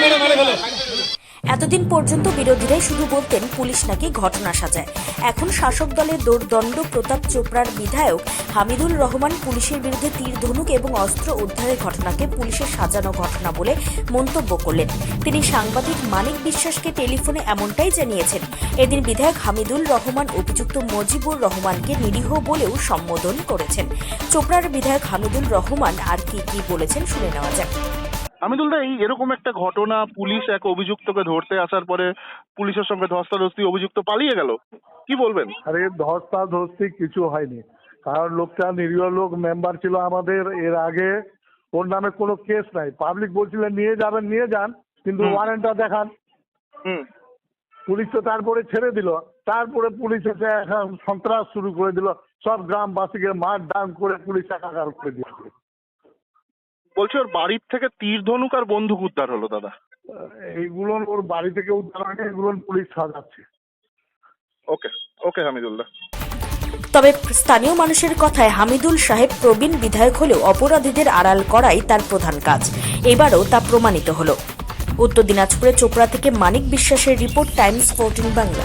মারে মারে এতদিন পর্যন্ত বিরোধীরাই শুধু বলতেন, পুলিশ নাকি ঘটনা সাজায়। এখন শাসক দলের দোর্দণ্ড প্রতাপ চোপড়ার বিধায়ক হামিদুল রহমান পুলিশের বিরুদ্ধে তীর ধনুক এবং অস্ত্র উদ্ধারের ঘটনাকে পুলিশের সাজানো ঘটনা বলে মন্তব্য করলেন। তিনি সাংবাদিক মানিক বিশ্বাসকে টেলিফোনে এমনটাই জানিয়েছেন, এদিন বিধায়ক হামিদুল রহমান অভিযুক্ত মজিবুর রহমানকে নিরীহ বলেও সম্বোধন করেছেন। চোপড়ার বিধায়ক হামিদুল রহমান আর কি কি বলেছেন শুনে নেওয়া যাক। আমিদুল দা এই এরকম একটা ঘটনা পুলিশ এক অভিযুক্তকে ধরতে আসার পরে পুলিশের সঙ্গে ধস্তাধস্তি অভিযুক্ত পালিয়ে গেল। কি বলবেন? আরে ধস্তা ধস্তি কিছু হয়নি। কারণ লোকটা নিরীহ লোক মেম্বার ছিল আমাদের এর আগে ওর নামে কোনো কেস নাই। পাবলিক বলছিলেন নিয়ে যাবেন নিয়ে যান কিন্তু ওয়ারেন্টটা দেখান। হুম। পুলিশ তো তারপরে ছেড়ে দিল। তারপরে পুলিশ এসে এখন সন্ত্রাস শুরু করে দিল। সব গ্রামবাসীকে মার ডান করে পুলিশ একাকার করে দিয়েছে। বলছি ওর বাড়ির থেকে তীর ধনুক আর বন্দুক উদ্ধার হলো দাদা। এইগুলো ওর বাড়ি থেকে উদ্ধার হয়নি এগুলো পুলিশ সাজাচ্ছে। ওকে ওকে হামিদুল দা তবে স্থানীয় মানুষের কথায় হামিদুল সাহেব প্রবীণ বিধায়ক হলেও অপরাধীদের আড়াল করাই তার প্রধান কাজ। এবারও তা প্রমাণিত হলো। উত্তর দিনাজপুরের চোপড়া থেকে মানিক বিশ্বাসের report Times fourteen Bangla.